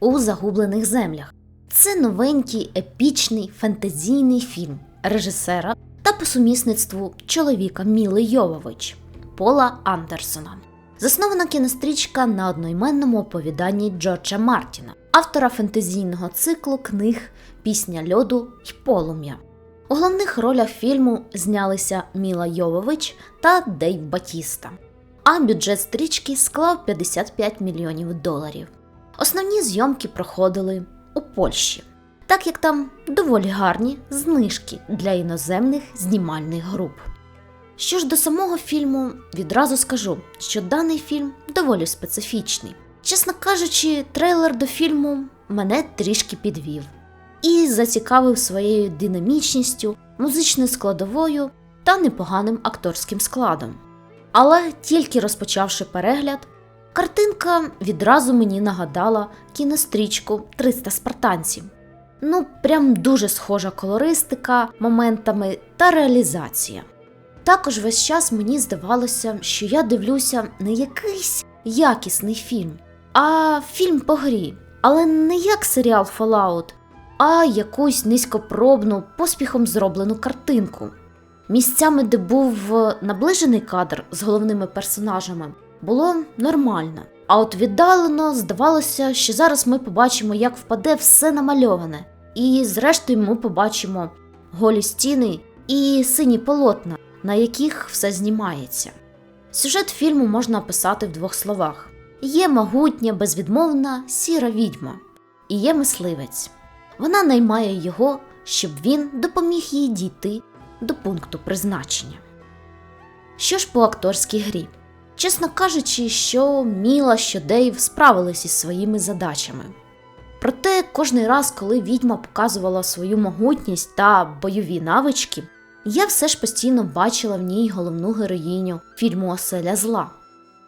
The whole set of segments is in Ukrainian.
у загублених землях. Це новенький епічний фентезійний фільм режисера та по сумісництву чоловіка Міли Йовович Пола Андерсона. Заснована кінострічка на одноіменному оповіданні Джорджа Мартіна, автора фентезійного циклу книг Пісня льоду й полум'я. У головних ролях фільму знялися Міла Йовович та Дейв Батіста. А бюджет стрічки склав 55 мільйонів доларів. Основні зйомки проходили у Польщі, так як там доволі гарні знижки для іноземних знімальних груп. Що ж до самого фільму, відразу скажу, що даний фільм доволі специфічний. Чесно кажучи, трейлер до фільму мене трішки підвів і зацікавив своєю динамічністю, музичною складовою та непоганим акторським складом. Але тільки розпочавши перегляд, картинка відразу мені нагадала кінострічку «300 спартанців. Ну, прям дуже схожа колористика моментами та реалізація. Також весь час мені здавалося, що я дивлюся не якийсь якісний фільм, а фільм по грі, але не як серіал Fallout, а якусь низькопробну, поспіхом зроблену картинку. Місцями, де був наближений кадр з головними персонажами, було нормально. А от віддалено здавалося, що зараз ми побачимо, як впаде все намальоване, і зрештою ми побачимо голі стіни і сині полотна, на яких все знімається. Сюжет фільму можна описати в двох словах: є могутня, безвідмовна сіра відьма, і є мисливець. Вона наймає його, щоб він допоміг їй дійти до пункту призначення. Що ж по акторській грі? Чесно кажучи, що Міла, що Дейв справились із своїми задачами. Проте кожний раз, коли відьма показувала свою могутність та бойові навички, я все ж постійно бачила в ній головну героїню фільму Оселя зла.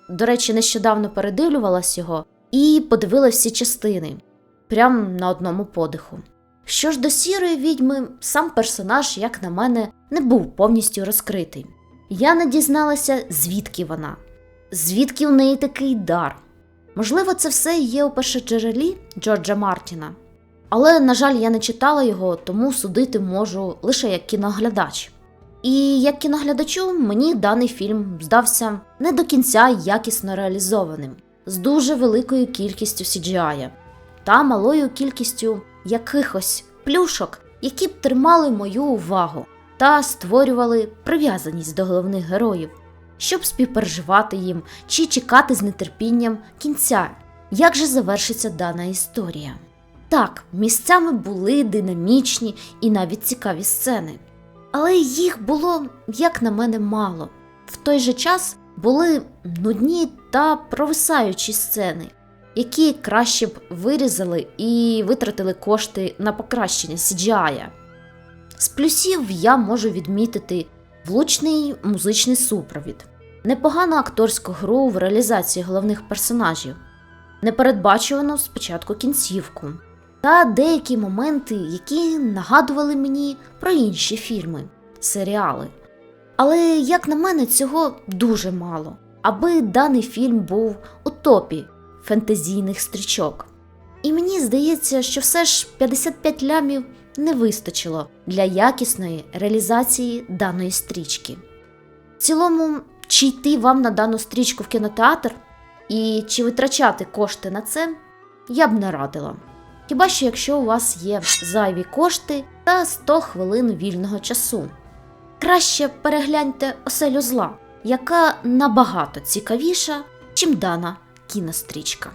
До речі, нещодавно передивлювалась його і подивилась всі частини прямо на одному подиху. Що ж до сірої відьми, сам персонаж, як на мене, не був повністю розкритий. Я не дізналася, звідки вона, звідки у неї такий дар. Можливо, це все є у першоджерелі Джорджа Мартіна, але, на жаль, я не читала його, тому судити можу лише як кіноглядач. І як кіноглядачу мені даний фільм здався не до кінця якісно реалізованим, з дуже великою кількістю CGI та малою кількістю якихось плюшок, які б тримали мою увагу та створювали прив'язаність до головних героїв, щоб співпереживати їм чи чекати з нетерпінням кінця, як же завершиться дана історія. Так, місцями були динамічні і навіть цікаві сцени, але їх було, як на мене, мало. В той же час були нудні та провисаючі сцени, які краще б вирізали і витратили кошти на покращення CGI. З плюсів я можу відмітити влучний музичний супровід, непогану акторську гру в реалізації головних персонажів, непередбачувану спочатку кінцівку та деякі моменти, які нагадували мені про інші фільми, серіали. Але, як на мене, цього дуже мало, аби даний фільм був у топі фентезійних стрічок. І мені здається, що все ж 55 лямів не вистачило для якісної реалізації даної стрічки. В цілому, чи йти вам на дану стрічку в кінотеатр і чи витрачати кошти на це, я б не радила. Хіба що якщо у вас є зайві кошти та 100 хвилин вільного часу. Краще перегляньте оселю зла, яка набагато цікавіша, чим дана кінострічка.